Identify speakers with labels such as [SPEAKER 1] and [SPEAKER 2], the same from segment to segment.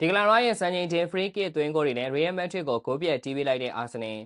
[SPEAKER 1] ဒီကလာရိုင်းရဲ့စံချိန်တင် free kick သွင်းဂိုးတွေနဲ့ Real Madrid ကိုဂိုးပြတ်တီးပေးလိုက်တဲ့ Arsenal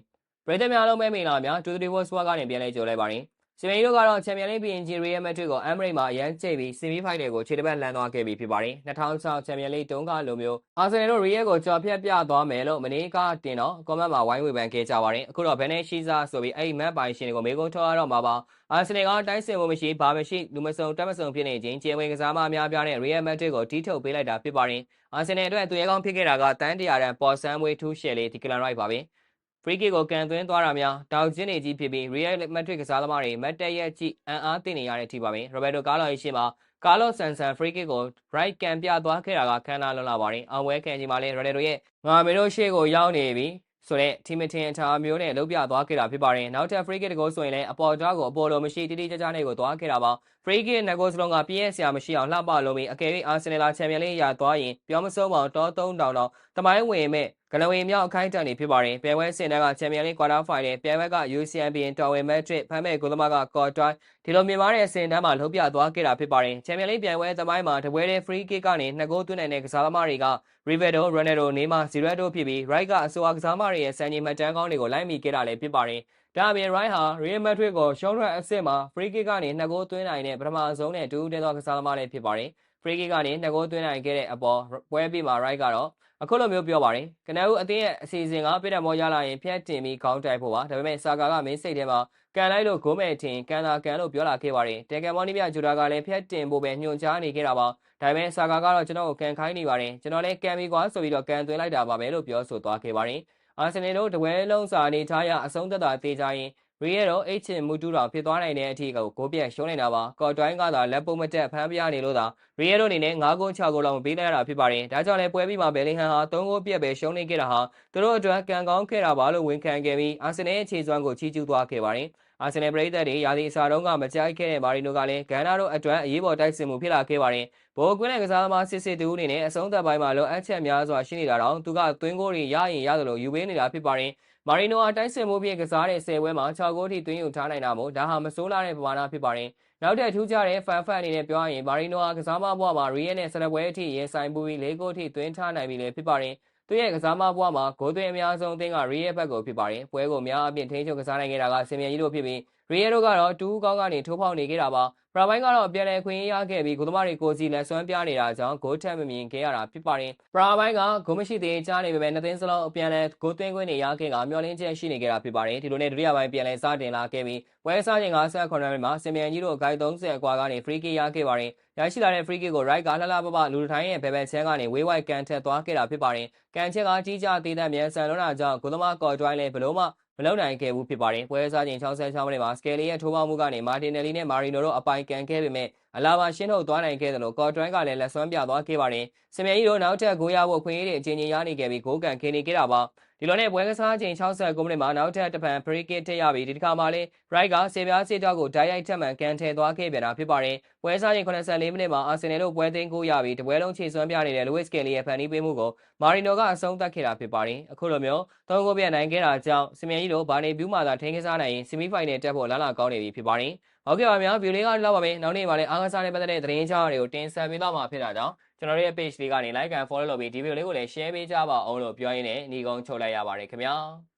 [SPEAKER 1] ပြည်သက်များလုံးပဲမိန်လာများတူတူဘော့စဝါကနေပြန်လဲကြိုလိုက်ပါတယ်။ စီမီတို့ကတော့ချန်ပီယံလိဘီအင်ဂျီ Real Madrid ကို Emirates မှာအရန်ကျိတ်ပြီး semi final ကိုခြေတစ်ပတ်လမ်းသွားခဲ့ပြီးဖြစ်ပါတယ်။2006ချန်ပီယံလိတုန်းကလိုမျိုး Arsenal တို့ Real ကိုကြော်ဖြတ်ပြသွားမယ်လို့မနေ့ကတင်တော့ comment မှာဝိုင်းဝေဖန်ခဲ့ကြပါတယ်။အခုတော့ Beneshiza ဆိုပြီးအဲ့ဒီ map ပိုင်ရှင်တွေကိုမေးခွန်းထုတ်ရတော့မှာပါ။ Arsenal ကတိုင်းစင်မှုမရှိဘာမရှိလူမစုံတက်မစုံဖြစ်နေခြင်းကျေဝင်းကစားမအများပြားတဲ့ Real Madrid ကိုတီးထုတ်ပေးလိုက်တာဖြစ်ပါတယ်။အာဆင်နယ်အတွက်သူရဲကောင်းဖြစ်ခဲ့တာကတန်းတရာတန်ပေါ်ဆန်းမွေးထူးရှယ်လေးဒီကလန်ရိုက်ပါပဲ။ free kick ကိုကန်သွင်းသွားတာများတောက်ချင်းနေကြီးဖြစ်ပြီး Real Madrid ကစားသမားတွေမတ်တက်ရက်ကြည့်အံ့အားသင့်နေရတဲ့အထိပါပဲ။ Roberto Carlos ရဲ့ရှေ့မှာ Carlos Sanson free kick ကို right ကန်ပြသွားခဲ့တာကခန်းနာလွန်လာပါတယ်။အောင်ပွဲခံချိန်မှာလည်း Ronaldo ရဲ့ငါမေတို့ရှေ့ကိုရောက်နေပြီဆိုတဲ့ team ထင်အထာမျိုးနဲ့လုံးပြသွားခဲ့တာဖြစ်ပါတယ်။နောက်ထပ် free kick တကောဆိုရင်လည်းအပေါ်ကြားကိုအပေါ်လိုမရှိတိတိကျကျနဲ့ကိုသွားခဲ့တာပါ။ free kick နှစ်ကိုစလုံးကပြည့်ရစရာမရှိအောင်လှပလုံးပြီးအကယ်၍ Arsenal ချန်ပီယံလိရသွားရင်ပြောမစိုးပါတော့3000တောင်တော့တမိုင်းဝင်မဲ့ဂလဝေမြောက်အခိုက်အတန့်တွေဖြစ်ပါတယ်။ပြဲဝဲစင်တန်းကချန်ပီယံလိကွာတာဖိုင်နယ်ပြဲဝဲက UCL ဘီရင်တော်ဝင်မက်ဒရစ်ဖမ်းမဲ့ဂိုလမကကော့တွိုင်းဒီလိုမြင်မာတဲ့အစင်တန်းမှာလှုပ်ပြသွားခဲ့တာဖြစ်ပါတယ်။ချန်ပီယံလိပြိုင်ပွဲသမိုင်းမှာတပွဲတဲ့ free kick ကနေနှစ်ဂိုးသွင်းနိုင်တဲ့ကစားသမားတွေက Rivaldo, Ronaldo, Neymar, Zidane တို့ဖြစ်ပြီး Right ကအဆိုအကစားသမားတွေရဲ့စံချိန်မှတ်တမ်းကောင်းတွေကိုလိုက်မိခဲ့တာလည်းဖြစ်ပါတယ်။ ဒါအပြင် Right ဟာ Real Madrid ကိုရှုံးထွက်အဆင့်မှာ free kick ကနေနှစ်ဂိုးသွင်းနိုင်တဲ့ပထမဆုံးနဲ့ဒူးတဲသောကစားသမားလည်းဖြစ်ပါတယ်။ free kick ကနေနှစ်ဂိုးသွင်းနိုင်ခဲ့တဲ့အပေါ်ပွဲပြီးမှာ Right ကတော့အခုလိုမျိုးပြောပါတယ်ကနဦးအသင်းရဲ့အစီအစဉ်ကပြည်တော်မောရလာရင်ဖျက်တင်ပြီးခေါင်းတိုက်ဖို့ပါဒါပေမဲ့ဆာကာကမင်းစိတ်ထဲမှာကန်လိုက်လို့ဂိုးမဲ့ထင်ကန်တာကန်လို့ပြောလာခဲ့ပါတယ်တေကန်မောနီမြဂျူတာကလည်းဖျက်တင်ဖို့ပဲညွှန်ကြားနေခဲ့တာပါဒါပေမဲ့ဆာကာကတော့ကျွန်တော်ကိုကန်ခိုင်းနေပါတယ်ကျွန်တော်လည်းကန်ပြီးကွာဆိုပြီးတော့ကန်သွင်းလိုက်တာပါပဲလို့ပြောဆိုသွားခဲ့ပါတယ် အာဆင်နယ်တို့တပွဲလုံးစာအနေထားရအဆုံးသက်သာသေးကြရင်ရီရဲတော့အိတ်ချင်မူတူတော်ဖြစ်သွားနိုင်တဲ့အထိကိုဂိုးပြတ်ရှုံးနေတာပါကော်တိုင်းကသာလက်ပုံမတက်ဖမ်းပြနေလို့သာရီရဲတို့အနေနဲ့9ဂိုး6ဂိုးလောက်ပေးလိုက်ရတာဖြစ်ပါတယ်ဒါကြောင့်လည်းပွဲပြီးမှာဘယ်လင်ဟန်ဟာ3ဂိုးပြတ်ပဲရှုံးနေခဲ့တာဟာသူတို့အတွက်ကံကောင်းခဲ့တာပါလို့ဝန်ခံခဲ့ပြီးအာဆင်နယ်ရဲ့ခြေစွမ်းကိုချီးကျူးသွားခဲ့ပါတယ် အာဆင်နယ်ပရိသတ်တွေရာသီအစာတုန်းကမကြိုက်ခဲ့တဲ့မာရီနိုကလည်းဂန်နာတို့အတွက်အရေးပေါ်တိုက်စစ်မှုဖြစ်လာခဲ့ပါတယ်။ဘိုးကွင်းနဲ့ကစားသမားစစ်စစ်တူအနေနဲ့အဆုံးသက်ပိုင်းမှာလိုအပ်ချက်များစွာရှိနေတာတောင်သူကသွင်းဂိုးတွေရရင်ရသလိုယူပေးနေတာဖြစ်ပါတယ်။မာရီနိုအားတိုက်စစ်မှုဖြင့်ကစားတဲ့10ပွဲမှာ6ဂိုးထိသွင်းယူထားနိုင်တာမို့ဒါဟာမဆိုးလာတဲ့ပမာဏဖြစ်ပါတယ်။နောက်ထပ်ထူးခြားတဲ့ဖန်ဖန်အနေနဲ့ပြောရရင်မာရီနိုအားကစားမဘွားမှာရီယယ်နဲ့ဆလပွဲအထိရင်ဆိုင်ပူပြီး၄ဂိုးထိသွင်းထားနိုင်ပြီလည်းဖြစ်ပါတယ်။ သူရဲ့ကစားမဘွားမှာဂိုးသွင်းအများဆုံးအသင်းကရီယယ်ဘက်ကိုဖြစ်ပါတယ်။ပွဲကိုများအပြည့်ထိန်းချုပ်ကစားနိုင်ခဲ့တာကစင်မြန်ကြီးတို့ဖြစ်ပြီး ရီယယ်တို့ကတော့တူးကောင်းကနေထိုးဖောက်နေခဲ့တာပါ။ပရာပိုင်းကတော့ပြန်လည်ခွင့်ရခဲ့ပြီးဂိုးသမားတွေကိုစီလက်ဆွမ်းပြနေတာကြောင့်ဂိုးထက်မမြင်ခဲ့ရတာဖြစ်ပါတယ်။ပရာပိုင်းကဂိုးမရှိသေးကြားနေပေမဲ့နှစ်သိန်းစလုံးအပြန်လည်ဂိုးသွင်းခွင့်နေရခဲ့ကမျောလင်းချက်ရှိနေခဲ့တာဖြစ်ပါတယ်။ဒီလိုနဲ့ဒုတိယပိုင်းပြန်လည်စတင်လာခဲ့ပြီးပွဲစားချိန်58မိနစ်မှာစင်မြန်ကြီးတို့အကိုက်30အကွာကနေ free kick ရခဲ့ပါတယ်။ရရှိလာတဲ့ free kick ကို right ကလှလှပပလူထိုင်းရဲ့ဘယ်ဘက်ချမ်းကနေဝေးဝိုက်ကန်ထက်သွားခဲ့တာဖြစ်ပါတယ်။ကန်ချက်ကကြီးကြသေးတဲ့မြန်ဆန်လွန်းတာကြောင့်ဂိုးသမားကော်ဒွိုင်းလည်းဘလို့မှ မလုံနိုင်ခဲ့ဘူးဖြစ်ပါတယ်။ပွဲစားချိန်66မိနစ်မှာစကယ်လီရဲ့ထိုးပေါက်မှုကနေမာတင်နယ်လီနဲ့မာရီနိုတို့အပိုင်ကန်ခဲ့ပေမဲ့အလာဘာရှင်းထုတ်သွားနိုင်ခဲ့တယ်လို့ကော်ဒွိုင်းကလည်းလက်စွမ်းပြသွားခဲ့ပါတယ်။စမြဲကြီးတို့နောက်ထပ်ဂိုးရဖို့ခွင့်ရတဲ့အချိန်ကြီးရနေခဲ့ပြီးဂိုးကန်ခင်းနေခဲ့တာပါ။ဒီလိုနဲ့ပွဲကစားချိန်69မိနစ်မှာနောက်ထပ်တစ်ဖန် free kick ထည့်ရပြီးဒီတစ်ခါမှလည်း right ကဆေပြားစေတောက်ကိုဓာတ်ရိုက်ထက်မှန်ကန်ထည့်သွားခဲ့ပြန်တာဖြစ်ပါတယ်။ပွဲစားချိန်84မိနစ်မှာအာဆင်နယ်တို့ပွဲသိမ်းကိုရပြီးတပွဲလုံးခြေစွမ်းပြနေတဲ့ Luis Kelly ရဲ့ဖန်တီးပေးမှုကိုမာရီနိုကအဆုံးသတ်ခဲ့တာဖြစ်ပါတယ်။အခုလိုမျိုးသုံးဂိုးပြတ်နိုင်ခဲ့တာကြောင့်စမြဲကြီးတို့ဘာနေဗျူးမာသာထိန်းကစားနိုင်ရင် semi final တက်ဖို့လမ်းလာကောင်းနေပြီဖြစ်ပါတယ်။ ဟုတ်ကဲ့ပါဗျာဗီဒီယိုလေးကလောက်ပါမယ်နောက်နေ့မှာလည်းအားကစားနဲ့ပတ်သက်တဲ့သတင်းကြောင်းတွေကိုတင်ဆက်ပေးတော့မှာဖြစ်တာကြောင့်ကျွန်တော်တို့ရဲ့ page လေးကနေ like and follow လုပ်ပြီးဒီဗီဒီယိုလေးကိုလည်း share ပေးကြပါအောင်လို့ပြောရင်းနဲ့ညီကုန်းချုပ်လိုက်ရပါတယ်ခင်ဗျာ။